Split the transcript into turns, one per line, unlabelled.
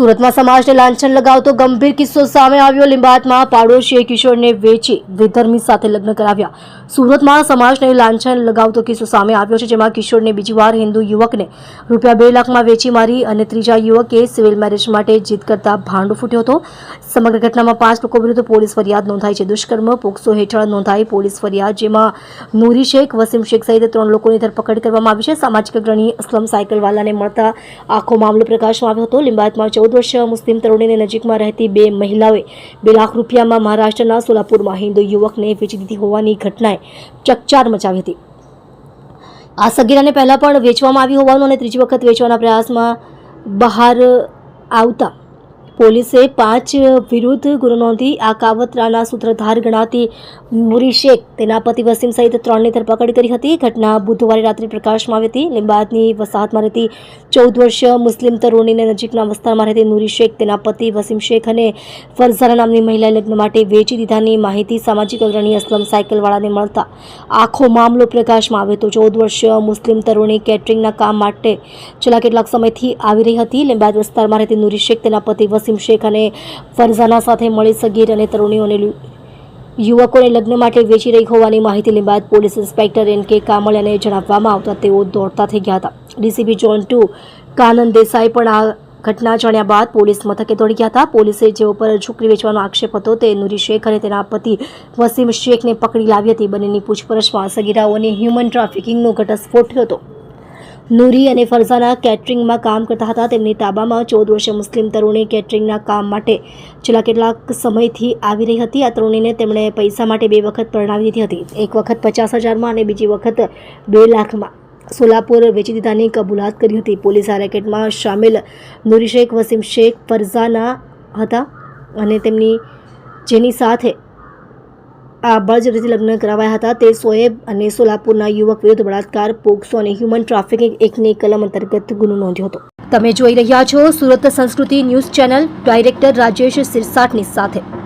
સુરતમાં સમાજને લાંછન લગાવતો ગંભીર કિસ્સો સામે આવ્યો. લીંબાયતમાં પાડોશીએ કિશોરને વેચી વિધર્મી સાથે લગ્ન કરાવ્યા. સુરતમાં સમાજને લાંછન લગાવતો કિસ્સો સામે આવ્યો છે, જેમાં કિશોરને બીજી વાર હિન્દુ યુવકને રૂપિયા બે લાખમાં વેચી મારી અને ત્રીજા યુવકે સિવિલ મેરેજ માટે જીદ કરતા ભાંડો ફૂટ્યો હતો. સમગ્ર ઘટનામાં પાંચ લોકો વિરુદ્ધ પોલીસ ફરિયાદ નોંધાઈ છે. દુષ્કર્મ પોક્સો હેઠળ નોંધાઈ પોલીસ ફરિયાદ, જેમાં નૂરી શેખ, વસીમ શેખ સહિત ત્રણ લોકોની ધરપકડ કરવામાં આવી છે. સામાજિક અગ્રણી અસલમ સાયકલવાલાને મળતા આખો મામલો પ્રકાશમાં આવ્યો હતો. લિંબાયતમાં ચૌદ વર્ષીય મુસ્લિમ તરુણીને નજીકમાં રહેતી બે મહિલાઓએ બે લાખ રૂપિયામાં મહારાષ્ટ્રના સોલાપુરમાં હિન્દુ યુવકને વેચી દીધી હોવાની ઘટનાએ ચકચાર મચાવી હતી. આ સગીરાને પહેલા પણ વેચવામાં આવી હોવાનું અને ત્રીજી વખત વેચવાના પ્રયાસમાં બહાર આવતા પોલીસે પાંચ વિરુદ્ધ ગુનો નોંધી આ કાવતરાના સૂત્રધાર ગણાતી મુરી શેખ તેના પતિ વસીમ સહિત ત્રણની ધરપકડ કરી હતી. ઘટના બુધવારે રાત્રે પ્રકાશમાં આવી હતી. લીંબાદની વસાહતમાં રહેતી ચૌદ વર્ષીય મુસ્લિમ તરુણીને નજીકના વિસ્તારમાં રહેતી નુરી શેખ તેના પતિ વસીમ શેખ અને ફરઝાના નામની મહિલાએ લગ્ન માટે વેચી દીધાની માહિતી સામાજિક અગ્રણી અસલમ સાયકલવાળાને મળતા આખો મામલો પ્રકાશમાં આવ્યો હતો. ચૌદ વર્ષીય મુસ્લિમ તરુણી કેટરિંગના કામ માટે છેલ્લા કેટલાક સમયથી આવી રહી હતી. લીંબાદ વિસ્તારમાં રહેતી નુરી શેખ તેના પતિ વસીમ શેખ અને ફરઝાના સાથે મળી સગીર અને તરુણીઓને યુવકોને લગ્ન માટે વેચી રહી હોવાની માહિતી લીંબાયત પોલીસ ઇન્સ્પેક્ટર એન કે કામળિયાને જણાવવામાં આવતા તેઓ દોડતા થઈ ગયા હતા. DCP zone two Kanan Desai પણ આ ઘટના જાણ્યા બાદ પોલીસ મથકે દોડી ગયા હતા. પોલીસે જેઓ પર છોકરી વેચવાનો આક્ષેપ હતો તે નુરી શેખ અને તેના પતિ વસીમ શેખને પકડી લાવી હતી. બંનેની પૂછપરછમાં સગીરાઓને હ્યુમન ટ્રાફિકિંગનો ઘટસ્ફોટ થયો હતો. નૂરી અને ફરઝાના કેટરિંગમાં કામ કરતા હતા. તેમની તાબામાં ચૌદ વર્ષે મુસ્લિમ તરુણી કેટરિંગના કામ માટે છેલ્લા કેટલાક સમયથી આવી રહી હતી. આ તરુણીને તેમણે પૈસા માટે બે વખત પરણાવી દીધી હતી. એક વખત પચાસ હજારમાં અને બીજી વખત બે લાખમાં. સોલાપુર વેચી દીધાની કબૂલાત કરી હતી. પોલીસ આ રેકેટમાં સામેલ નૂરી શેખ, વસીમ શેખ ફરઝાના હતા અને તેમની જેની સાથે આ બળજબરીથી લગ્ન કરાવાયા હતા. તે સોએબ અને સોલાપુરના યુવક વિરુદ્ધ બળાત્કાર, પોક્સો અને હ્યુમન ટ્રાફિકિંગ એકની કલમ અંતર્ગત ગુનો નોંધ્યો હતો. તમે જોઈ રહ્યા છો સુરત સંસ્કૃતિ ન્યૂઝ ચેનલ, ડાયરેક્ટર રાજેશ સિરસાટની સાથે.